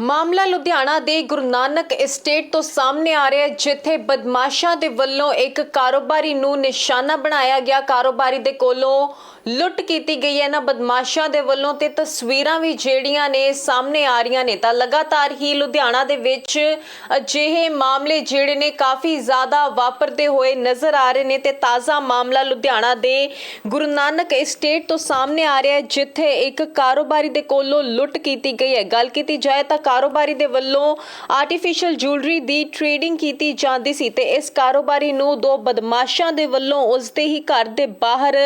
ਮਾਮਲਾ ਲੁਧਿਆਣਾ ਦੇ ਗੁਰੂ ਨਾਨਕ estate ਤੋਂ ਸਾਹਮਣੇ ਆ ਰਿਹਾ ਹੈ, ਜਿੱਥੇ ਬਦਮਾਸ਼ਾਂ ਦੇ ਵੱਲੋਂ ਇੱਕ ਕਾਰੋਬਾਰੀ ਨੂੰ ਨਿਸ਼ਾਨਾ ਬਣਾਇਆ ਗਿਆ। ਕਾਰੋਬਾਰੀ ਦੇ ਕੋਲੋਂ ਲੁੱਟ ਕੀਤੀ ਗਈ ਹੈ। ਨਾ ਬਦਮਾਸ਼ਾਂ ਦੇ ਵੱਲੋਂ ਤੇ ਤਸਵੀਰਾਂ ਵੀ ਜਿਹੜੀਆਂ ਨੇ ਸਾਹਮਣੇ ਆ ਰਹੀਆਂ ਨੇ। ਤਾਂ ਲਗਾਤਾਰ ਹੀ ਲੁਧਿਆਣਾ ਦੇ ਵਿੱਚ ਅਜਿਹੇ ਮਾਮਲੇ ਜਿਹੜੇ ਨੇ ਕਾਫੀ ਜ਼ਿਆਦਾ ਵਾਪਰਦੇ ਹੋਏ ਨਜ਼ਰ ਆ ਰਹੇ ਨੇ ਤੇ ਤਾਜ਼ਾ ਮਾਮਲਾ ਲੁਧਿਆਣਾ ਦੇ ਗੁਰੂ ਨਾਨਕ estate ਤੋਂ ਸਾਹਮਣੇ ਆ ਰਿਹਾ ਹੈ, ਜਿੱਥੇ ਇੱਕ ਕਾਰੋਬਾਰੀ ਦੇ ਕੋਲੋਂ ਲੁੱਟ ਕੀਤੀ ਗਈ ਹੈ। ਗੱਲ ਕੀਤੀ ਜਾਏ ਤਾਂ ਕਾਰੋਬਾਰੀ ਦੇ ਵੱਲੋਂ ਆਰਟੀਫੀਸ਼ੀਅਲ ਜੁਐਲਰੀ ਦੀ ਟ੍ਰੇਡਿੰਗ ਕੀਤੀ ਜਾਂਦੀ ਸੀ ਤੇ ਇਸ ਕਾਰੋਬਾਰੀ ਨੂੰ ਦੋ ਬਦਮਾਸ਼ਾਂ ਦੇ ਵੱਲੋਂ ਉਸ ਦੇ ਹੀ ਘਰ ਦੇ ਬਾਹਰ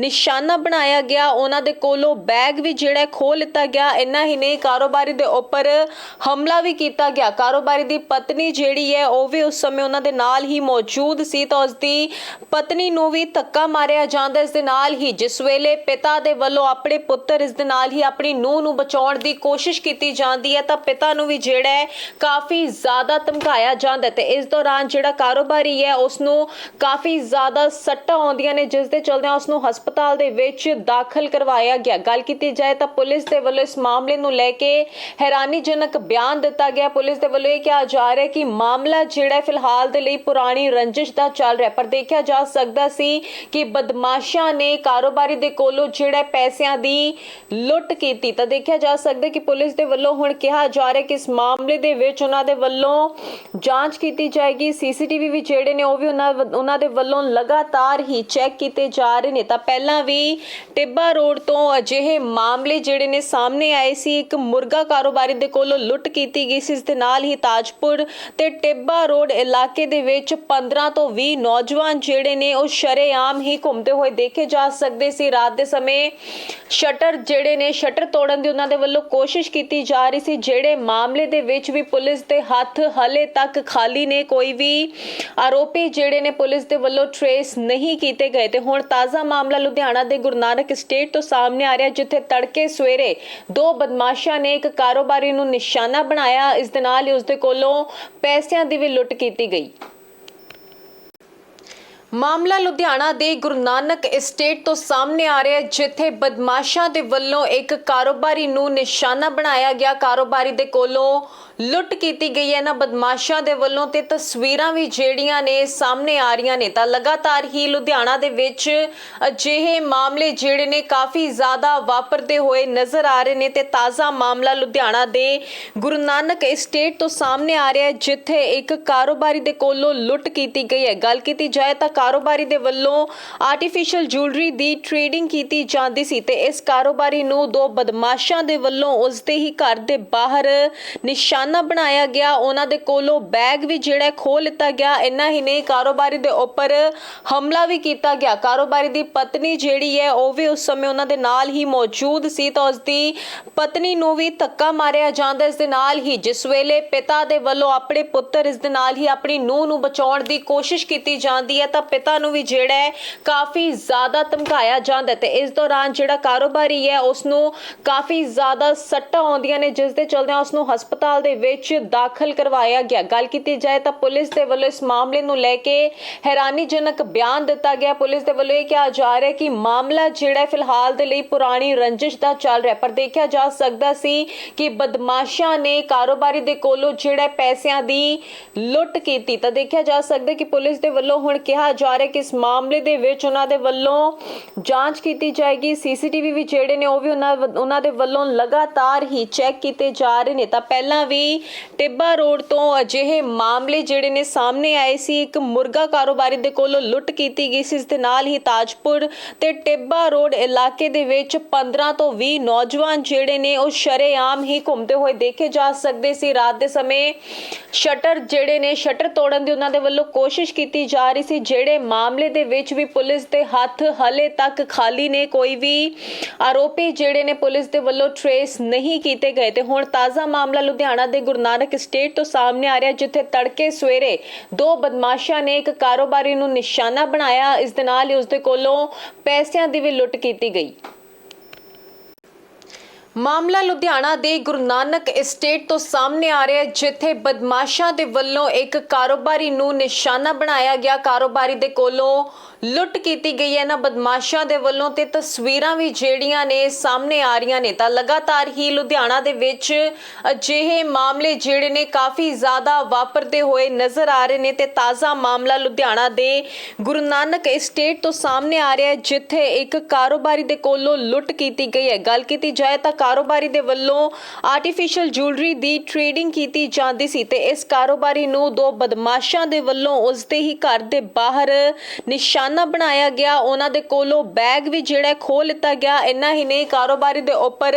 ਨਿਸ਼ਾਨਾ ਬਣਾਇਆ ਗਿਆ। ਉਹਨਾਂ ਦੇ ਕੋਲੋਂ ਬੈਗ ਵੀ ਜਿਹੜਾ ਹੈ ਖੋਹ ਲਿੱਤਾ ਗਿਆ। ਇੰਨਾ ਹੀ ਨਹੀਂ, ਕਾਰੋਬਾਰੀ ਦੇ ਉੱਪਰ ਹਮਲਾ ਵੀ ਕੀਤਾ ਗਿਆ। ਕਾਰੋਬਾਰੀ ਦੀ ਪਤਨੀ ਜਿਹੜੀ ਹੈ, ਉਹ ਵੀ ਉਸ ਸਮੇਂ ਉਹਨਾਂ ਦੇ ਨਾਲ ਹੀ ਮੌਜੂਦ ਸੀ ਤਾਂ ਉਸ ਦੀ ਪਤਨੀ ਨੂੰ ਵੀ ਧੱਕਾ ਮਾਰਿਆ ਜਾਂਦਾ ਇਸ ਦੇ ਨਾਲ ਹੀ। ਜਿਸ ਵੇਲੇ ਪਿਤਾ ਦੇ ਵੱਲੋਂ ਆਪਣੇ ਪੁੱਤਰ ਇਸ ਦੇ ਨਾਲ ਹੀ ਆਪਣੀ ਨੂੰਹ ਨੂੰ ਬਚਾਉਣ ਦੀ ਕੋਸ਼ਿਸ਼ ਕੀਤੀ ਜਾਂਦੀ ਹੈ ਤਾਂ ਪਿਤਾ ਨੂੰ ਵੀ ਜਿਹੜਾ ਹੈ ਕਾਫੀ ਜ਼ਿਆਦਾ ਧਮਕਾਇਆ ਜਾਂਦਾ ਤੇ ਇਸ ਦੌਰਾਨ ਜਿਹੜਾ ਕਾਰੋਬਾਰੀ ਹੈ ਉਸ ਨੂੰ ਕਾਫੀ ਜ਼ਿਆਦਾ ਸੱਟਾਂ ਆਉਂਦੀਆਂ ਨੇ, ਜਿਸ ਦੇ ਚਲਦਿਆਂ ਉਸ ਨੂੰ ਹਸਪਤਾਲ ਦੇ ਵਿੱਚ ਦਾਖਲ ਕਰਵਾਇਆ ਗਿਆ। ਗੱਲ ਕੀਤੀ ਜਾਏ ਤਾਂ ਪੁਲਿਸ ਦੇ ਵੱਲੋਂ ਇਸ ਮਾਮਲੇ ਨੂੰ ਲੈ ਕੇ ਹੈਰਾਨੀਜਨਕ ਬਿਆਨ ਦਿੱਤਾ ਗਿਆ। ਪੁਲਿਸ ਦੇ ਵੱਲੋਂ ਇਹ ਕਿਹਾ ਜਾ ਰਿਹਾ ਕਿ ਮਾਮਲਾ ਜਿਹੜਾ ਫਿਲਹਾਲ ਦੇ ਲਈ ਪੁਰਾਣੀ ਰੰਜਿਸ਼ ਦਾ ਚੱਲ ਰਿਹਾ ਪਰ ਦੇਖਿਆ ਜਾ ਸਕਦਾ ਸੀ ਕਿ ਬਦਮਾਸ਼ਾਂ ਨੇ ਕਾਰੋਬਾਰੀ ਦੇ ਕੋਲੋਂ ਜਿਹੜਾ ਪੈਸਿਆਂ ਦੀ ਲੁੱਟ ਕੀਤੀ। ਤਾਂ ਦੇਖਿਆ ਜਾ ਸਕਦਾ ਕਿ ਪੁਲਿਸ ਦੇ ਵੱਲੋਂ ਹੁਣ ਕਿਹਾ ਜਾ ਰਿਹਾ ਕਿ ਇਸ ਮਾਮਲੇ ਦੇ ਵਿੱਚ ਉਹਨਾਂ ਦੇ ਵੱਲੋਂ ਜਾਂਚ ਕੀਤੀ ਜਾਏਗੀ। ਸੀਸੀਟੀਵੀ ਵੀ ਜਿਹੜੇ ਨੇ, ਉਹ ਵੀ ਉਹਨਾਂ ਉਹਨਾਂ ਦੇ ਵੱਲੋਂ ਲਗਾਤਾਰ ਹੀ ਚੈੱਕ ਕੀਤੇ ਜਾ ਰਹੇ ਨੇ। ਤਾਂ ਪਹਿਲਾਂ ਵੀ ਟਿੱਬਾ ਰੋਡ ਤੋਂ ਅਜਿਹੇ ਮਾਮਲੇ ਜਿਹੜੇ ਨੇ ਸਾਹਮਣੇ ਆਏ ਸੀ। ਇੱਕ ਮੁਰਗਾ ਕਾਰੋਬਾਰੀ ਦੇ ਕੋਲੋਂ ਲੁੱਟ ਕੀਤੀ ਗਈ ਸੀ। ਇਸ ਦੇ ਨਾਲ ਹੀ ਤਾਜਪੁਰ ਤੇ ਟਿੱਬਾ ਰੋਡ ਇਲਾਕੇ ਦੇ ਵਿੱਚ 15 ਤੋਂ 20 ਨੌਜਵਾਨ ਜਿਹੜੇ ਨੇ, ਉਹ ਸ਼ਰੇਆਮ ਹੀ ਘੁੰਮਦੇ ਹੋਏ ਦੇਖੇ ਜਾ ਸਕਦੇ ਸੀ। ਰਾਤ ਦੇ ਸਮੇਂ ਸ਼ਟਰ ਜਿਹੜੇ ਨੇ, ਸ਼ਟਰ ਤੋੜਨ ਦੀ ਉਹਨਾਂ ਦੇ ਵੱਲੋਂ ਕੋਸ਼ਿਸ਼ ਕੀਤੀ ਜਾ ਰਹੀ ਸੀ। ਜਿਹੜੇ ਮਾਮਲੇ ਦੇ ਵਿੱਚ ਵੀ ਪੁਲਿਸ ਦੇ ਹੱਥ ਹਲੇ ਤੱਕ ਖਾਲੀ ਨੇ, ਕੋਈ ਵੀ ਆਰੋਪੀ ਜਿਹੜੇ ਨੇ ਪੁਲਿਸ ਦੇ ਵੱਲੋਂ ਟਰੇਸ ਨਹੀਂ ਕੀਤੇ ਗਏ। ਤੇ ਹੁਣ ਤਾਜ਼ਾ ਮਾਮਲਾ ਲੁਧਿਆਣਾ ਦੇ ਗੁਰੂ ਨਾਨਕ ਸਟੇਟ ਤੋਂ ਸਾਹਮਣੇ ਆ ਰਿਹਾ, ਜਿੱਥੇ ਤੜਕੇ ਸਵੇਰੇ ਦੋ ਬਦਮਾਸ਼ਾਂ ਨੇ ਇੱਕ ਕਾਰੋਬਾਰੀ ਨੂੰ ਨਿਸ਼ਾਨਾ ਬਣਾਇਆ। ਇਸ ਦੇ ਨਾਲ ਹੀ ਉਸ ਦੇ ਕੋਲੋਂ ਪੈਸਿਆਂ ਦੀ ਵੀ ਲੁੱਟ ਕੀਤੀ ਗਈ। ਮਾਮਲਾ ਲੁਧਿਆਣਾ ਦੇ ਗੁਰੂ ਨਾਨਕ estate ਤੋਂ ਸਾਹਮਣੇ ਆ ਰਿਹਾ ਹੈ, ਜਿੱਥੇ ਬਦਮਾਸ਼ਾਂ ਦੇ ਵੱਲੋਂ ਇੱਕ ਕਾਰੋਬਾਰੀ ਨੂੰ ਨਿਸ਼ਾਨਾ ਬਣਾਇਆ ਗਿਆ। ਕਾਰੋਬਾਰੀ ਦੇ ਕੋਲੋਂ ਲੁੱਟ ਕੀਤੀ ਗਈ ਹੈ। ਨਾ ਬਦਮਾਸ਼ਾਂ ਦੇ ਵੱਲੋਂ ਤੇ ਤਸਵੀਰਾਂ ਵੀ ਜਿਹੜੀਆਂ ਨੇ ਸਾਹਮਣੇ ਆ ਰਹੀਆਂ ਨੇ। ਤਾਂ ਲਗਾਤਾਰ ਹੀ ਲੁਧਿਆਣਾ ਦੇ ਵਿੱਚ ਅਜਿਹੇ ਮਾਮਲੇ ਜਿਹੜੇ ਨੇ ਕਾਫੀ ਜ਼ਿਆਦਾ ਵਾਪਰਦੇ ਹੋਏ ਨਜ਼ਰ ਆ ਰਹੇ ਨੇ ਤੇ ਤਾਜ਼ਾ ਮਾਮਲਾ ਲੁਧਿਆਣਾ ਦੇ ਗੁਰੂ ਨਾਨਕ estate ਤੋਂ ਸਾਹਮਣੇ ਆ ਰਿਹਾ ਹੈ, ਜਿੱਥੇ ਇੱਕ ਕਾਰੋਬਾਰੀ ਦੇ ਕੋਲੋਂ ਲੁੱਟ ਕੀਤੀ ਗਈ ਹੈ। ਗੱਲ ਕੀਤੀ ਜਾਏ ਤਾਂ ਕਾਰੋਬਾਰੀ ਦੇ ਵੱਲੋਂ ਆਰਟੀਫੀਸ਼ੀਅਲ ਜੁਐਲਰੀ ਦੀ ਟ੍ਰੇਡਿੰਗ ਕੀਤੀ ਜਾਂਦੀ ਸੀ ਤੇ ਇਸ ਕਾਰੋਬਾਰੀ ਨੂੰ ਦੋ ਬਦਮਾਸ਼ਾਂ ਦੇ ਵੱਲੋਂ ਉਸ ਦੇ ਹੀ ਘਰ ਦੇ ਬਾਹਰ ਨਿਸ਼ਾਨਾ ਬਣਾਇਆ ਗਿਆ। ਉਹਨਾਂ ਦੇ ਕੋਲੋਂ ਬੈਗ ਵੀ ਜਿਹੜਾ ਖੋਹ ਲਿੱਤਾ ਗਿਆ। ਇੰਨਾ ਹੀ ਨਹੀਂ, ਕਾਰੋਬਾਰੀ ਦੇ ਉੱਪਰ ਹਮਲਾ ਵੀ ਕੀਤਾ ਗਿਆ। ਕਾਰੋਬਾਰੀ ਦੀ ਪਤਨੀ ਜਿਹੜੀ ਹੈ, ਉਹ ਵੀ ਉਸ ਸਮੇਂ ਉਹਨਾਂ ਦੇ ਨਾਲ ਹੀ ਮੌਜੂਦ ਸੀ ਤਾਂ ਉਸ ਦੀ ਪਤਨੀ ਨੂੰ ਵੀ ਧੱਕਾ ਮਾਰਿਆ ਜਾਂਦਾ ਇਸ ਦੇ ਨਾਲ ਹੀ। ਜਿਸ ਵੇਲੇ ਪਿਤਾ ਦੇ ਵੱਲੋਂ ਆਪਣੇ ਪੁੱਤਰ ਇਸ ਦੇ ਨਾਲ ਹੀ ਆਪਣੀ ਨੂੰਹ ਨੂੰ ਬਚਾਉਣ ਦੀ ਕੋਸ਼ਿਸ਼ ਕੀਤੀ ਜਾਂਦੀ ਹੈ ਤਾਂ ਪਿਤਾ ਨੂੰ ਵੀ ਜਿਹੜਾ ਹੈ ਕਾਫੀ ਜ਼ਿਆਦਾ ਧਮਕਾਇਆ ਜਾਂਦਾ ਤੇ ਇਸ ਦੌਰਾਨ ਜਿਹੜਾ ਕਾਰੋਬਾਰੀ ਹੈ ਉਸ ਨੂੰ ਕਾਫੀ ਜ਼ਿਆਦਾ ਸੱਟਾਂ ਆਉਂਦੀਆਂ ਨੇ, ਜਿਸ ਦੇ ਚਲਦਿਆਂ ਉਸ ਨੂੰ ਹਸਪਤਾਲ ਦੇ ਵਿੱਚ ਦਾਖਲ ਕਰਵਾਇਆ ਗਿਆ। ਗੱਲ ਕੀਤੀ ਜਾਏ ਤਾਂ ਪੁਲਿਸ ਦੇ ਵੱਲੋਂ ਇਸ ਮਾਮਲੇ ਨੂੰ ਲੈ ਕੇ ਹੈਰਾਨੀਜਨਕ ਬਿਆਨ ਦਿੱਤਾ ਗਿਆ। ਪੁਲਿਸ ਦੇ ਵੱਲੋਂ ਇਹ ਕਿਹਾ ਜਾ ਰਿਹਾ ਕਿ ਮਾਮਲਾ ਜਿਹੜਾ ਫਿਲਹਾਲ ਦੇ ਲਈ ਪੁਰਾਣੀ ਰੰਜਿਸ਼ ਦਾ ਚੱਲ ਰਿਹਾ ਪਰ ਦੇਖਿਆ ਜਾ ਸਕਦਾ ਸੀ ਕਿ ਬਦਮਾਸ਼ਾਂ ਨੇ ਕਾਰੋਬਾਰੀ ਦੇ ਕੋਲੋਂ ਜਿਹੜਾ ਪੈਸਿਆਂ ਦੀ ਲੁੱਟ ਕੀਤੀ। ਤਾਂ ਦੇਖਿਆ ਜਾ ਸਕਦਾ ਕਿ ਪੁਲਿਸ ਦੇ ਵੱਲੋਂ ਹੁਣ ਕਿਹਾ ਜਾ ਰਿਹਾ ਕਿ ਇਸ ਮਾਮਲੇ ਦੇ ਵਿੱਚ ਉਹਨਾਂ ਦੇ ਵੱਲੋਂ ਜਾਂਚ ਕੀਤੀ ਜਾਏਗੀ। ਸੀਸੀਟੀਵੀ ਵੀ ਜਿਹੜੇ ਨੇ ਉਹ ਵੀ ਉਹਨਾਂ ਉਹਨਾਂ ਦੇ ਵੱਲੋਂ ਲਗਾਤਾਰ ਹੀ ਚੈੱਕ ਕੀਤੇ ਜਾ ਰਹੇ ਨੇ। ਤਾਂ ਪਹਿਲਾਂ ਵੀ ਟਿੱਬਾ ਰੋਡ ਤੋਂ ਅਜਿਹੇ ਮਾਮਲੇ ਜਿਹੜੇ ਨੇ ਸਾਹਮਣੇ ਆਏ ਸੀ। ਇੱਕ ਮੁਰਗਾ ਕਾਰੋਬਾਰੀ ਦੇ ਕੋਲੋਂ ਲੁੱਟ ਕੀਤੀ ਗਈ ਸੀ। ਇਸ ਦੇ ਨਾਲ ਹੀ ਤਾਜਪੁਰ ਤੇ ਟਿੱਬਾ ਰੋਡ ਇਲਾਕੇ ਦੇ ਵਿੱਚ 15 ਤੋਂ 20 ਨੌਜਵਾਨ ਜਿਹੜੇ ਨੇ ਉਹ ਸ਼ਰੇਆਮ ਹੀ ਘੁੰਮਦੇ ਹੋਏ ਦੇਖੇ ਜਾ ਸਕਦੇ ਸੀ। ਰਾਤ ਦੇ ਸਮੇਂ ਸ਼ਟਰ ਜਿਹੜੇ ਨੇ, ਸ਼ਟਰ ਤੋੜਨ ਦੀ ਉਹਨਾਂ ਦੇ ਵੱਲੋਂ ਕੋਸ਼ਿਸ਼ ਕੀਤੀ ਜਾ ਰਹੀ ਸੀ। ਜਿਹੜੇ ਮਾਮਲੇ ਦੇ ਵਿੱਚ ਵੀ ਪੁਲਿਸ ਦੇ ਹੱਥ ਹਲੇ ਤੱਕ ਖਾਲੀ ਨੇ, ਕੋਈ ਵੀ ਆਰੋਪੀ ਜਿਹੜੇ ਨੇ ਪੁਲਿਸ ਦੇ ਵੱਲੋਂ ਟਰੇਸ ਨਹੀਂ ਕੀਤੇ ਗਏ। ਤੇ ਹੁਣ ਤਾਜ਼ਾ ਮਾਮਲਾ ਲੁਧਿਆਣਾ ਦੇ ਗੁਰੂ ਨਾਨਕ ਸਟੇਟ ਤੋਂ ਸਾਹਮਣੇ ਆ ਰਿਹਾ, ਜਿੱਥੇ ਤੜਕੇ ਸਵੇਰੇ ਦੋ ਬਦਮਾਸ਼ਾਂ ਨੇ ਇੱਕ ਕਾਰੋਬਾਰੀ ਨੂੰ ਨਿਸ਼ਾਨਾ ਬਣਾਇਆ। ਇਸ ਦੇ ਨਾਲ ਹੀ ਉਸ ਦੇ ਕੋਲੋਂ ਪੈਸਿਆਂ ਦੀ ਵੀ ਲੁੱਟ ਕੀਤੀ ਗਈ। ਮਾਮਲਾ ਲੁਧਿਆਣਾ ਦੇ ਗੁਰੂ ਨਾਨਕ estate ਤੋਂ ਸਾਹਮਣੇ ਆ ਰਿਹਾ ਹੈ, ਜਿੱਥੇ ਬਦਮਾਸ਼ਾਂ ਦੇ ਵੱਲੋਂ ਇੱਕ ਕਾਰੋਬਾਰੀ ਨੂੰ ਨਿਸ਼ਾਨਾ ਬਣਾਇਆ ਗਿਆ। ਕਾਰੋਬਾਰੀ ਦੇ ਕੋਲੋਂ ਲੁੱਟ ਕੀਤੀ ਗਈ ਹੈ। ਇਹਨਾਂ ਬਦਮਾਸ਼ਾਂ ਦੇ ਵੱਲੋਂ ਤੇ ਤਸਵੀਰਾਂ ਵੀ ਜਿਹੜੀਆਂ ਨੇ ਸਾਹਮਣੇ ਆ ਰਹੀਆਂ ਨੇ। ਤਾਂ ਲਗਾਤਾਰ ਹੀ ਲੁਧਿਆਣਾ ਦੇ ਵਿੱਚ ਅਜਿਹੇ ਮਾਮਲੇ ਜਿਹੜੇ ਨੇ ਕਾਫੀ ਜ਼ਿਆਦਾ ਵਾਪਰਦੇ ਹੋਏ ਨਜ਼ਰ ਆ ਰਹੇ ਨੇ ਤੇ ਤਾਜ਼ਾ ਮਾਮਲਾ ਲੁਧਿਆਣਾ ਦੇ ਗੁਰੂ ਨਾਨਕ estate ਤੋਂ ਸਾਹਮਣੇ ਆ ਰਿਹਾ ਹੈ, ਜਿੱਥੇ ਇੱਕ ਕਾਰੋਬਾਰੀ ਦੇ ਕੋਲੋਂ ਲੁੱਟ ਕੀਤੀ ਗਈ ਹੈ। ਗੱਲ ਕੀਤੀ ਜਾਏ ਤਾਂ ਕਾਰੋਬਾਰੀ ਦੇ ਵੱਲੋਂ ਆਰਟੀਫੀਸ਼ੀਅਲ ਜੁਐਲਰੀ ਦੀ ਟ੍ਰੇਡਿੰਗ ਕੀਤੀ ਜਾਂਦੀ ਸੀ ਤੇ ਇਸ ਕਾਰੋਬਾਰੀ ਨੂੰ ਦੋ ਬਦਮਾਸ਼ਾਂ ਦੇ ਵੱਲੋਂ ਉਸ ਦੇ ਹੀ ਘਰ ਦੇ ਬਾਹਰ ਨਿਸ਼ਾਨ ਬਣਾਇਆ ਗਿਆ। ਉਹਨਾਂ ਦੇ ਕੋਲੋਂ ਬੈਗ ਵੀ ਜਿਹੜਾ ਖੋਹ ਲਿੱਤਾ ਗਿਆ। ਇੰਨਾ ਹੀ ਨਹੀਂ, ਕਾਰੋਬਾਰੀ ਦੇ ਉੱਪਰ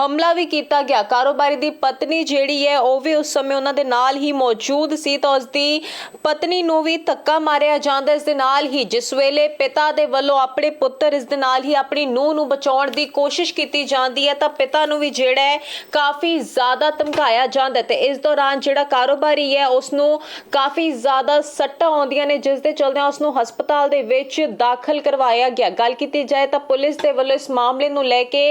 ਹਮਲਾ ਵੀ ਕੀਤਾ ਗਿਆ। ਕਾਰੋਬਾਰੀ ਦੀ ਪਤਨੀ ਜਿਹੜੀ ਹੈ, ਉਹ ਵੀ ਉਸ ਸਮੇਂ ਉਹਨਾਂ ਦੇ ਨਾਲ ਹੀ ਮੌਜੂਦ ਸੀ ਤਾਂ ਉਸ ਦੀ ਪਤਨੀ ਨੂੰ ਵੀ ਧੱਕਾ ਮਾਰਿਆ ਜਾਂਦਾ। ਇਸ ਦੇ ਨਾਲ ਹੀ ਜਿਸ ਵੇਲੇ ਪਿਤਾ ਦੇ ਵੱਲੋਂ ਆਪਣੇ ਪੁੱਤਰ ਇਸ ਦੇ ਨਾਲ ਹੀ ਆਪਣੀ ਨੂੰਹ ਨੂੰ ਬਚਾਉਣ ਦੀ ਕੋਸ਼ਿਸ਼ ਕੀਤੀ ਜਾਂਦੀ ਹੈ, ਤਾਂ ਪਿਤਾ ਨੂੰ ਵੀ ਜਿਹੜਾ ਹੈ ਕਾਫੀ ਜ਼ਿਆਦਾ ਧਮਕਾਇਆ ਜਾਂਦਾ ਹੈ ਤੇ ਇਸ ਦੌਰਾਨ ਜਿਹੜਾ ਕਾਰੋਬਾਰੀ ਹੈ, ਉਸ ਨੂੰ ਕਾਫੀ ਜ਼ਿਆਦਾ ਸੱਟਾਂ ਆਉਂਦੀਆਂ ਨੇ, ਜਿਸ ਦੇ ਚਲਦਿਆਂ ਉਸ ਨੂੰ ਹਸਪਤਾਲ ਦੇ ਵਿੱਚ ਦਾਖਲ ਕਰਵਾਇਆ ਗਿਆ। ਗੱਲ ਕੀਤੀ ਜਾਏ ਤਾਂ ਪੁਲਿਸ ਦੇ ਵੱਲੋਂ ਇਸ ਮਾਮਲੇ ਨੂੰ ਲੈ ਕੇ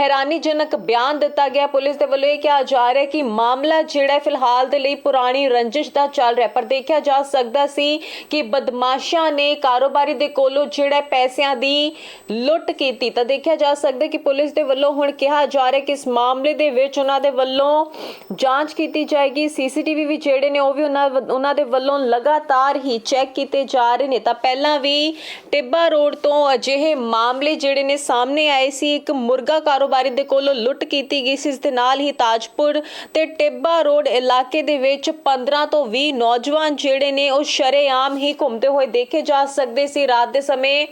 ਹੈਰਾਨੀਜਨਕ ਬਿਆਨ ਦਿੱਤਾ ਗਿਆ। ਪੁਲਿਸ ਦੇ ਵੱਲੋਂ ਇਹ ਕਿਹਾ ਜਾ ਰਿਹਾ ਕਿ ਮਾਮਲਾ ਜਿਹੜਾ ਫਿਲਹਾਲ ਦੇ ਲਈ ਪੁਰਾਣੀ ਰੰਜਿਸ਼ ਦਾ ਚੱਲ ਰਿਹਾ ਪਰ ਦੇਖਿਆ ਜਾ ਸਕਦਾ ਸੀ ਕਿ ਬਦਮਾਸ਼ਾਂ ਨੇ ਕਾਰੋਬਾਰੀ ਦੇ ਕੋਲੋਂ ਜਿਹੜਾ ਪੈਸਿਆਂ ਦੀ ਲੁੱਟ ਕੀਤੀ। ਤਾਂ ਦੇਖਿਆ ਜਾ ਸਕਦਾ ਕਿ ਪੁਲਿਸ ਦੇ ਵੱਲੋਂ ਹੁਣ ਕਿਹਾ ਜਾ ਰਿਹਾ ਕਿ ਇਸ ਮਾਮਲੇ ਦੇ ਵਿੱਚ ਉਹਨਾਂ ਦੇ ਵੱਲੋਂ ਜਾਂਚ ਕੀਤੀ ਜਾਏਗੀ। ਸੀਸੀਟੀਵੀ ਵੀ ਜਿਹੜੇ ਨੇ, ਉਹ ਵੀ ਉਹਨਾਂ ਉਹਨਾਂ ਦੇ ਵੱਲੋਂ ਲਗਾਤਾਰ ਹੀ ਚੈੱਕ ਕੀਤੇ ਜਾ ਰਹੇ ਨੇ। ਤਾਂ ਪਹਿਲਾਂ ਵੀ ਟਿੱਬਾ ਰੋਡ ਤੋਂ ਅਜਿਹੇ ਮਾਮਲੇ ਜਿਹੜੇ ਨੇ ਸਾਹਮਣੇ ਆਏ ਸੀ, ਇੱਕ ਮੁਰਗਾ ਕਾਰੋਬਾਰੀ ਦੇ ਕੋਲੋਂ ਲੁੱਟ ਕੀਤੀ ਗਈ ਸੀ, ਇਸ ਦੇ ਨਾਲ ਹੀ ਤਾਜਪੁਰ ਤੇ ਟਿੱਬਾ ਰੋਡ ਇਲਾਕੇ ਦੇ ਵਿੱਚ 15 ਤੋਂ 20 ਨੌਜਵਾਨ ਜਿਹੜੇ ਨੇ ਉਹ ਸ਼ਰੇਆਮ ਹੀ ਘੁੰਮਦੇ ਹੋਏ ਦੇਖੇ ਜਾ ਸਕਦੇ ਸੀ। ਰਾਤ ਦੇ ਸਮੇਂ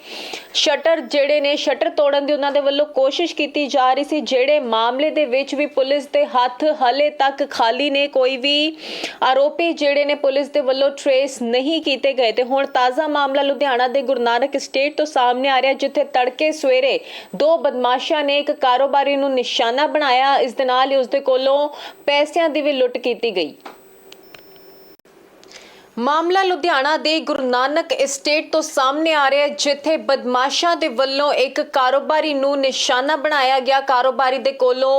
ਸ਼ਟਰ ਜਿਹੜੇ ਨੇ, ਸ਼ਟਰ ਤੋੜਨ ਦੀ ਉਹਨਾਂ ਦੇ ਵੱਲੋਂ ਕੋਸ਼ਿਸ਼ ਕੀਤੀ ਜਾ ਰਹੀ ਸੀ, ਜਿਹੜੇ ਮਾਮਲੇ ਦੇ ਵਿੱਚ ਵੀ ਪੁਲਿਸ ਦੇ ਹੱਥ ਹਲੇ ਤੱਕ ਖਾਲੀ ਨੇ, ਕੋਈ ਵੀ ਆਰੋਪੀ ਜਿਹੜੇ ਨੇ ਪੁਲਿਸ ਦੇ ਵੱਲੋਂ ਟਰੇਸ ਨਹੀਂ ਕੀਤੇ ਗਏ ਤੇ ਹੁਣ ਤਾਜ਼ਾ ਮਾਮਲਾ ਲੁਧਿਆਣਾ ਦੇ ਗੁਰੂ ਨਾਨਕ ਸਟੇਟ ਤੋਂ ਸਾਹਮਣੇ ਆ ਰਿਹਾ ਜਿੱਥੇ ਤੜਕੇ ਸਵੇਰੇ ਦੋ ਬਦਮਾਸ਼ਾਂ ਨੇ ਇੱਕ ਕਾਰੋਬਾਰੀ ਨੂੰ ਨਿਸ਼ਾਨਾ ਬਣਾਇਆ। ਇਸ ਦੇ ਨਾਲ ਹੀ ਉਸ ਦੇ ਕੋਲੋਂ ਪੈਸਿਆਂ ਦੀ ਵੀ ਲੁੱਟ ਕੀਤੀ ਗਈ। ਮਾਮਲਾ ਲੁਧਿਆਣਾ ਦੇ ਗੁਰੂ ਨਾਨਕ estate ਤੋਂ ਸਾਹਮਣੇ ਆ ਰਿਹਾ ਹੈ, ਜਿੱਥੇ ਬਦਮਾਸ਼ਾਂ ਦੇ ਵੱਲੋਂ ਇੱਕ ਕਾਰੋਬਾਰੀ ਨੂੰ ਨਿਸ਼ਾਨਾ ਬਣਾਇਆ ਗਿਆ। ਕਾਰੋਬਾਰੀ ਦੇ ਕੋਲੋਂ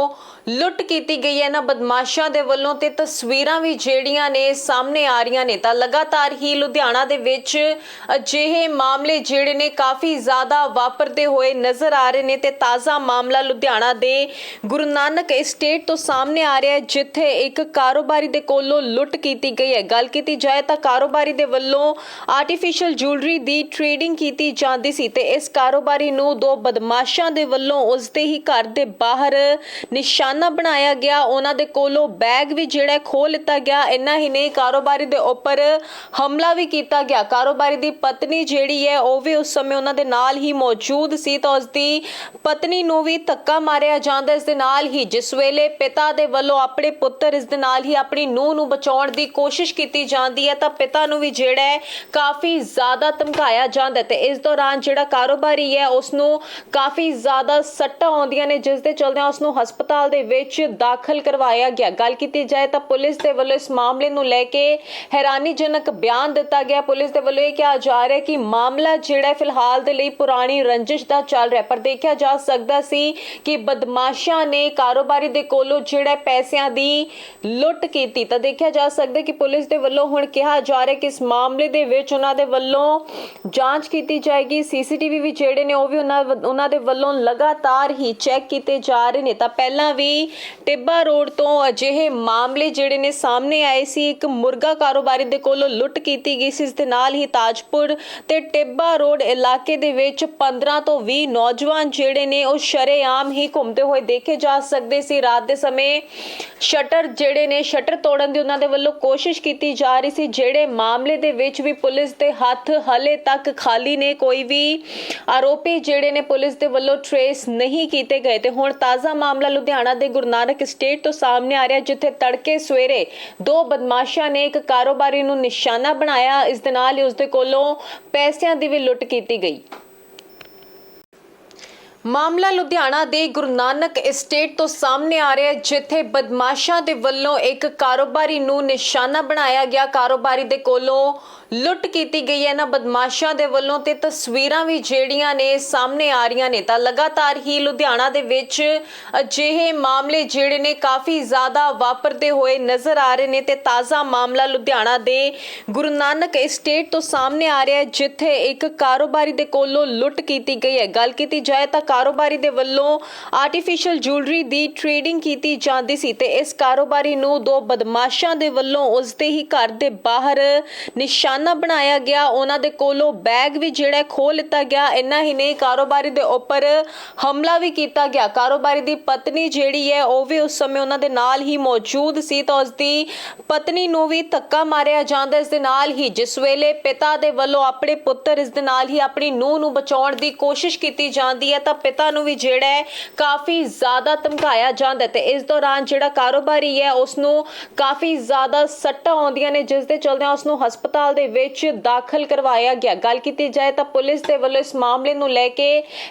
ਲੁੱਟ ਕੀਤੀ ਗਈ ਹੈ। ਨਾ ਬਦਮਾਸ਼ਾਂ ਦੇ ਵੱਲੋਂ ਤੇ ਤਸਵੀਰਾਂ ਵੀ ਜਿਹੜੀਆਂ ਨੇ ਸਾਹਮਣੇ ਆ ਰਹੀਆਂ ਨੇ ਤਾਂ ਲਗਾਤਾਰ ਹੀ ਲੁਧਿਆਣਾ ਦੇ ਵਿੱਚ ਅਜਿਹੇ ਮਾਮਲੇ ਜਿਹੜੇ ਨੇ ਕਾਫੀ ਜ਼ਿਆਦਾ ਵਾਪਰਦੇ ਹੋਏ ਨਜ਼ਰ ਆ ਰਹੇ ਨੇ ਤੇ ਤਾਜ਼ਾ ਮਾਮਲਾ ਲੁਧਿਆਣਾ ਦੇ ਗੁਰੂ ਨਾਨਕ estate ਤੋਂ ਸਾਹਮਣੇ ਆ ਰਿਹਾ ਹੈ, ਜਿੱਥੇ ਇੱਕ ਕਾਰੋਬਾਰੀ ਦੇ ਕੋਲੋਂ ਲੁੱਟ ਕੀਤੀ ਗਈ ਹੈ। ਗੱਲ ਕੀਤੀ ਜਾਏ ਤਾਂ ਕਾਰੋਬਾਰੀ ਦੇ ਵੱਲੋਂ ਆਰਟੀਫੀਸ਼ੀਅਲ ਜੁਐਲਰੀ ਦੀ ਟ੍ਰੇਡਿੰਗ ਕੀਤੀ ਜਾਂਦੀ ਸੀ ਤੇ ਇਸ ਕਾਰੋਬਾਰੀ ਨੂੰ ਦੋ ਬਦਮਾਸ਼ਾਂ ਦੇ ਵੱਲੋਂ ਉਸ ਦੇ ਹੀ ਘਰ ਦੇ ਬਾਹਰ ਨਿਸ਼ਾਨ ਬਣਾਇਆ ਗਿਆ। ਉਹਨਾਂ ਦੇ ਕੋਲੋਂ ਬੈਗ ਵੀ ਜਿਹੜਾ ਖੋਹ ਲਿੱਤਾ ਗਿਆ। ਇੰਨਾ ਹੀ ਨਹੀਂ, ਕਾਰੋਬਾਰੀ ਦੇ ਉੱਪਰ ਹਮਲਾ ਵੀ ਕੀਤਾ ਗਿਆ। ਕਾਰੋਬਾਰੀ ਦੀ ਪਤਨੀ ਜਿਹੜੀ ਹੈ, ਉਹ ਵੀ ਉਸ ਸਮੇਂ ਉਹਨਾਂ ਦੇ ਨਾਲ ਹੀ ਮੌਜੂਦ ਸੀ ਤਾਂ ਉਸ ਦੀ ਪਤਨੀ ਨੂੰ ਵੀ ਧੱਕਾ ਮਾਰਿਆ ਜਾਂਦਾ। ਇਸ ਦੇ ਨਾਲ ਹੀ ਜਿਸ ਵੇਲੇ ਪਿਤਾ ਦੇ ਵੱਲੋਂ ਆਪਣੇ ਪੁੱਤਰ ਇਸ ਦੇ ਨਾਲ ਹੀ ਆਪਣੀ ਨੂੰਹ ਨੂੰ ਬਚਾਉਣ ਦੀ ਕੋਸ਼ਿਸ਼ ਕੀਤੀ ਜਾਂਦੀ ਹੈ, ਤਾਂ ਪਿਤਾ ਨੂੰ ਵੀ ਜਿਹੜਾ ਹੈ ਕਾਫੀ ਜ਼ਿਆਦਾ ਧਮਕਾਇਆ ਜਾਂਦਾ ਹੈ ਤੇ ਇਸ ਦੌਰਾਨ ਜਿਹੜਾ ਕਾਰੋਬਾਰੀ ਹੈ ਉਸ ਨੂੰ ਕਾਫੀ ਜ਼ਿਆਦਾ ਸੱਟਾਂ ਆਉਂਦੀਆਂ ਨੇ, ਜਿਸ ਦੇ ਚਲਦਿਆਂ ਉਸ ਨੂੰ ਹਸਪਤਾਲ ਦੇ ਵਿੱਚ ਦਾਖਲ ਕਰਵਾਇਆ ਗਿਆ। ਗੱਲ ਕੀਤੀ ਜਾਏ ਤਾਂ ਪੁਲਿਸ ਦੇ ਵੱਲੋਂ ਇਸ ਮਾਮਲੇ ਨੂੰ ਲੈ ਕੇ ਹੈਰਾਨੀਜਨਕ ਬਿਆਨ ਦਿੱਤਾ ਗਿਆ। ਪੁਲਿਸ ਦੇ ਵੱਲੋਂ ਇਹ ਕਿਹਾ ਜਾ ਰਿਹਾ ਕਿ ਮਾਮਲਾ ਜਿਹੜਾ ਫਿਲਹਾਲ ਦੇ ਲਈ ਪੁਰਾਣੀ ਰੰਜਿਸ਼ ਦਾ ਚੱਲ ਰਿਹਾ ਪਰ ਦੇਖਿਆ ਜਾ ਸਕਦਾ ਸੀ ਕਿ ਬਦਮਾਸ਼ਾਂ ਨੇ ਕਾਰੋਬਾਰੀ ਦੇ ਕੋਲੋਂ ਜਿਹੜਾ ਪੈਸਿਆਂ ਦੀ ਲੁੱਟ ਕੀਤੀ। ਤਾਂ ਦੇਖਿਆ ਜਾ ਸਕਦਾ ਕਿ ਪੁਲਿਸ ਦੇ ਵੱਲੋਂ ਹੁਣ ਕਿਹਾ ਜਾ ਰਿਹਾ ਕਿ ਇਸ ਮਾਮਲੇ ਦੇ ਵਿੱਚ ਉਹਨਾਂ ਦੇ ਵੱਲੋਂ ਜਾਂਚ ਕੀਤੀ ਜਾਏਗੀ। ਸੀਸੀਟੀਵੀ ਵੀ ਜਿਹੜੇ ਨੇ, ਉਹ ਵੀ, ਉਹਨਾਂ ਦੇ ਵੱਲੋਂ ਲਗਾਤਾਰ ਹੀ ਚੈੱਕ ਕੀਤੇ ਜਾ ਰਹੇ ਨੇ। ਤਾਂ ਪਹਿਲਾਂ ਵੀ ਟਿੱਬਾ ਰੋਡ ਤੋਂ ਅਜਿਹੇ ਮਾਮਲੇ ਜਿਹੜੇ ਨੇ ਸਾਹਮਣੇ ਆਏ ਸੀ। ਇੱਕ ਮੁਰਗਾ ਕਾਰੋਬਾਰੀ ਦੇ ਕੋਲੋਂ ਲੁੱਟ ਕੀਤੀ ਗਈ ਸੀ। ਇਸ ਦੇ ਨਾਲ ਹੀ ਤਾਜਪੁਰ ਤੇ ਟਿੱਬਾ ਰੋਡ ਇਲਾਕੇ ਦੇ ਵਿੱਚ 15 ਤੋਂ 20 ਨੌਜਵਾਨ ਜਿਹੜੇ ਨੇ ਉਹ ਸ਼ਰੇਆਮ ਹੀ ਘੁੰਮਦੇ ਹੋਏ ਦੇਖੇ ਜਾ ਸਕਦੇ ਸੀ। ਰਾਤ ਦੇ ਸਮੇਂ ਸ਼ਟਰ ਜਿਹੜੇ ਨੇ, ਸ਼ਟਰ ਤੋੜਨ ਦੀ ਉਹਨਾਂ ਦੇ ਵੱਲੋਂ ਕੋਸ਼ਿਸ਼ ਕੀਤੀ ਜਾ ਰਹੀ ਸੀ। ਜਿਹੜੇ ਮਾਮਲੇ ਦੇ ਵਿੱਚ ਵੀ ਪੁਲਿਸ ਦੇ ਹੱਥ ਹਲੇ ਤੱਕ ਖਾਲੀ ਨੇ, ਕੋਈ ਵੀ ਆਰੋਪੀ ਜਿਹੜੇ ਨੇ ਪੁਲਿਸ ਦੇ ਵੱਲੋਂ ਟਰੇਸ ਨਹੀਂ ਕੀਤੇ ਗਏ ਤੇ ਹੁਣ ਤਾਜ਼ਾ ਮਾਮਲਾ ਲੁਧਿਆਣਾ ਦੇ ਗੁਰੂ ਨਾਨਕ ਸਟੇਟ ਤੋਂ ਸਾਹਮਣੇ ਆ ਰਿਹਾ, ਜਿੱਥੇ ਤੜਕੇ ਸਵੇਰੇ ਦੋ ਬਦਮਾਸ਼ਾਂ ਨੇ ਇੱਕ ਕਾਰੋਬਾਰੀ ਨੂੰ ਨਿਸ਼ਾਨਾ ਬਣਾਇਆ। ਇਸ ਦੇ ਨਾਲ ਹੀ ਉਸ ਦੇ ਕੋਲੋਂ ਪੈਸਿਆਂ ਦੀ ਵੀ ਲੁੱਟ ਕੀਤੀ ਗਈ। ਮਾਮਲਾ ਲੁਧਿਆਣਾ ਦੇ ਗੁਰੂ ਨਾਨਕ estate ਤੋਂ ਸਾਹਮਣੇ ਆ ਰਿਹਾ ਹੈ, ਜਿੱਥੇ ਬਦਮਾਸ਼ਾਂ ਦੇ ਵੱਲੋਂ ਇੱਕ ਕਾਰੋਬਾਰੀ ਨੂੰ ਨਿਸ਼ਾਨਾ ਬਣਾਇਆ ਗਿਆ। ਕਾਰੋਬਾਰੀ ਦੇ ਕੋਲੋਂ ਲੁੱਟ ਕੀਤੀ ਗਈ ਹੈ। ਨਾ ਬਦਮਾਸ਼ਾਂ ਦੇ ਵੱਲੋਂ ਤੇ ਤਸਵੀਰਾਂ ਵੀ ਜਿਹੜੀਆਂ ਨੇ ਸਾਹਮਣੇ ਆ ਰਹੀਆਂ ਨੇ। ਤਾਂ ਲਗਾਤਾਰ ਹੀ ਲੁਧਿਆਣਾ ਦੇ ਵਿੱਚ ਅਜਿਹੇ ਮਾਮਲੇ ਜਿਹੜੇ ਨੇ ਕਾਫੀ ਜ਼ਿਆਦਾ ਵਾਪਰਦੇ ਹੋਏ ਨਜ਼ਰ ਆ ਰਹੇ ਨੇ ਤੇ ਤਾਜ਼ਾ ਮਾਮਲਾ ਲੁਧਿਆਣਾ ਦੇ ਗੁਰੂ ਨਾਨਕ estate ਤੋਂ ਸਾਹਮਣੇ ਆ ਰਿਹਾ ਹੈ, ਜਿੱਥੇ ਇੱਕ ਕਾਰੋਬਾਰੀ ਦੇ ਕੋਲੋਂ ਲੁੱਟ ਕੀਤੀ ਗਈ ਹੈ। ਗੱਲ ਕੀਤੀ ਜਾਏ ਤਾਂ ਕਾਰੋਬਾਰੀ ਦੇ ਵੱਲੋਂ ਆਰਟੀਫੀਸ਼ੀਅਲ ਜੁਐਲਰੀ ਦੀ ਟ੍ਰੇਡਿੰਗ ਕੀਤੀ ਜਾਂਦੀ ਸੀ ਤੇ ਇਸ ਕਾਰੋਬਾਰੀ ਨੂੰ ਦੋ ਬਦਮਾਸ਼ਾਂ ਦੇ ਵੱਲੋਂ ਉਸ ਦੇ ਹੀ ਘਰ ਦੇ ਬਾਹਰ ਨਿਸ਼ਾਨਾ ਬਣਾਇਆ ਗਿਆ। ਉਹਨਾਂ ਦੇ ਕੋਲੋਂ ਬੈਗ ਵੀ ਜਿਹੜਾ ਖੋਹ ਲਿੱਤਾ ਗਿਆ। ਇੰਨਾ ਹੀ ਨਹੀਂ, ਕਾਰੋਬਾਰੀ ਦੇ ਉੱਪਰ ਹਮਲਾ ਵੀ ਕੀਤਾ ਗਿਆ। ਕਾਰੋਬਾਰੀ ਦੀ ਪਤਨੀ ਜਿਹੜੀ ਹੈ, ਉਹ ਵੀ ਉਸ ਸਮੇਂ ਉਹਨਾਂ ਦੇ ਨਾਲ ਹੀ ਮੌਜੂਦ ਸੀ ਤਾਂ ਉਸ ਦੀ ਪਤਨੀ ਨੂੰ ਵੀ ਧੱਕਾ ਮਾਰਿਆ ਜਾਂਦਾ ਇਸ ਦੇ ਨਾਲ ਹੀ। ਜਿਸ ਵੇਲੇ ਪਿਤਾ ਦੇ ਵੱਲੋਂ ਆਪਣੇ ਪੁੱਤਰ ਇਸ ਦੇ ਨਾਲ ਹੀ ਆਪਣੀ ਨੂੰਹ ਨੂੰ ਬਚਾਉਣ ਦੀ ਕੋਸ਼ਿਸ਼ ਕੀਤੀ ਜਾਂਦੀ ਹੈ ਤਾਂ ਪਿਤਾ ਨੂੰ ਵੀ ਜਿਹੜਾ ਹੈ ਕਾਫੀ ਜ਼ਿਆਦਾ ਧਮਕਾਇਆ ਜਾਂਦਾ ਤੇ ਇਸ ਦੌਰਾਨ ਜਿਹੜਾ ਕਾਰੋਬਾਰੀ ਹੈ ਉਸ ਨੂੰ ਕਾਫੀ ਜ਼ਿਆਦਾ ਸੱਟਾਂ ਆਉਂਦੀਆਂ ਨੇ, ਜਿਸ ਦੇ ਚਲਦਿਆਂ ਉਸ ਨੂੰ ਹਸਪਤਾਲ ਦੇ ਵਿੱਚ ਦਾਖਲ ਕਰਵਾਇਆ ਗਿਆ। ਗੱਲ ਕੀਤੀ ਜਾਏ ਤਾਂ ਪੁਲਿਸ ਦੇ ਵੱਲੋਂ ਇਸ ਮਾਮਲੇ ਨੂੰ ਲੈ ਕੇ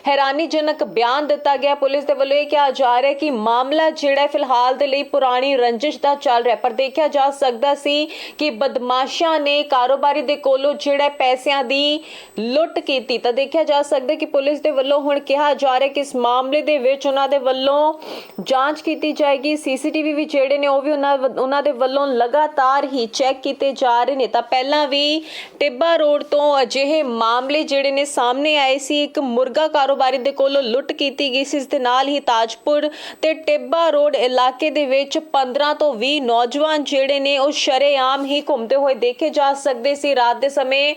ਹੈਰਾਨੀਜਨਕ ਬਿਆਨ ਦਿੱਤਾ ਗਿਆ। ਪੁਲਿਸ ਦੇ ਵੱਲੋਂ ਇਹ ਕਿਹਾ ਜਾ ਰਿਹਾ ਕਿ ਮਾਮਲਾ ਜਿਹੜਾ ਫਿਲਹਾਲ ਦੇ ਲਈ ਪੁਰਾਣੀ ਰੰਜਿਸ਼ ਦਾ ਚੱਲ ਰਿਹਾ ਪਰ ਦੇਖਿਆ ਜਾ ਸਕਦਾ ਸੀ ਕਿ ਬਦਮਾਸ਼ਾਂ ਨੇ ਕਾਰੋਬਾਰੀ ਦੇ ਕੋਲੋਂ ਜਿਹੜਾ ਪੈਸਿਆਂ ਦੀ ਲੁੱਟ ਕੀਤੀ। ਤਾਂ ਦੇਖਿਆ ਜਾ ਸਕਦਾ ਕਿ ਪੁਲਿਸ ਦੇ ਵੱਲੋਂ ਹੁਣ ਕਿਹਾ ਜਾ ਰਿਹਾ ਕਿ ਇਸ ਮਾਮਲੇ ਦੇ ਵਿੱਚ ਉਹਨਾਂ ਦੇ ਵੱਲੋਂ ਜਾਂਚ ਕੀਤੀ ਜਾਏਗੀ। ਸੀਸੀਟੀਵੀ ਵੀ ਜਿਹੜੇ ਨੇ ਉਹ ਵੀ ਉਹਨਾਂ ਉਹਨਾਂ ਦੇ ਵੱਲੋਂ ਲਗਾਤਾਰ ਹੀ ਚੈੱਕ ਕੀਤੇ ਜਾ ਰਹੇ ਨੇ। ਤਾਂ ਪਹਿਲਾਂ ਵੀ ਟਿੱਬਾ ਰੋਡ ਤੋਂ ਅਜਿਹੇ ਮਾਮਲੇ ਜਿਹੜੇ ਨੇ ਸਾਹਮਣੇ ਆਏ ਸੀ। ਇੱਕ ਮੁਰਗਾ ਕਾਰੋਬਾਰੀ ਦੇ ਕੋਲੋਂ ਲੁੱਟ ਕੀਤੀ ਗਈ ਸੀ। ਇਸ ਦੇ ਨਾਲ ਹੀ ਤਾਜਪੁਰ ਤੇ ਟਿੱਬਾ ਰੋਡ ਇਲਾਕੇ ਦੇ ਵਿੱਚ 15 ਤੋਂ 20 ਨੌਜਵਾਨ ਜਿਹੜੇ ਨੇ ਉਹ ਸ਼ਰੇਆਮ ਹੀ ਘੁੰਮਦੇ ਹੋਏ ਦੇਖੇ ਜਾ ਸਕਦੇ ਸੀ। ਰਾਤ ਦੇ ਸਮੇਂ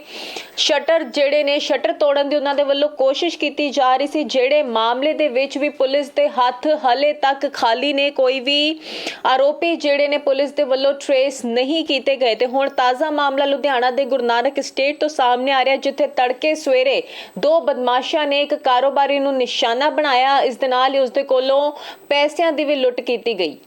ਸ਼ਟਰ ਜਿਹੜੇ ਨੇ, ਸ਼ਟਰ ਤੋੜਨ ਦੀ ਉਹਨਾਂ ਦੇ ਵੱਲੋਂ ਕੋਸ਼ਿਸ਼ ਕੀਤੀ ਜਾ ਰਹੀ ਸੀ। ਜਿਹੜੇ ਮਾਮਲੇ ਦੇ ਵਿੱਚ ਵੀ ਪੁਲਿਸ ਦੇ ਹੱਥ ਹਲੇ ਤੱਕ ਖਾਲੀ ਨੇ, ਕੋਈ ਵੀ ਆਰੋਪੀ ਜਿਹੜੇ ਨੇ ਪੁਲਿਸ ਦੇ ਵੱਲੋਂ ਟਰੇਸ ਨਹੀਂ ਕੀਤੇ ਗਏ। ਤੇ ਹੁਣ ਤਾਜ਼ਾ ਮਾਮਲਾ ਲੁਧਿਆਣਾ ਦੇ ਗੁਰੂ ਨਾਨਕ ਸਟੇਟ ਤੋਂ ਸਾਹਮਣੇ ਆ ਰਿਹਾ, ਜਿੱਥੇ ਤੜਕੇ ਸਵੇਰੇ ਦੋ ਬਦਮਾਸ਼ਾਂ ਨੇ ਇੱਕ ਕਾਰੋਬਾਰੀ ਨੂੰ ਨਿਸ਼ਾਨਾ ਬਣਾਇਆ। ਇਸ ਦੇ ਨਾਲ ਹੀ ਉਸ ਦੇ ਕੋਲੋਂ ਪੈਸਿਆਂ ਦੀ ਵੀ ਲੁੱਟ ਕੀਤੀ ਗਈ।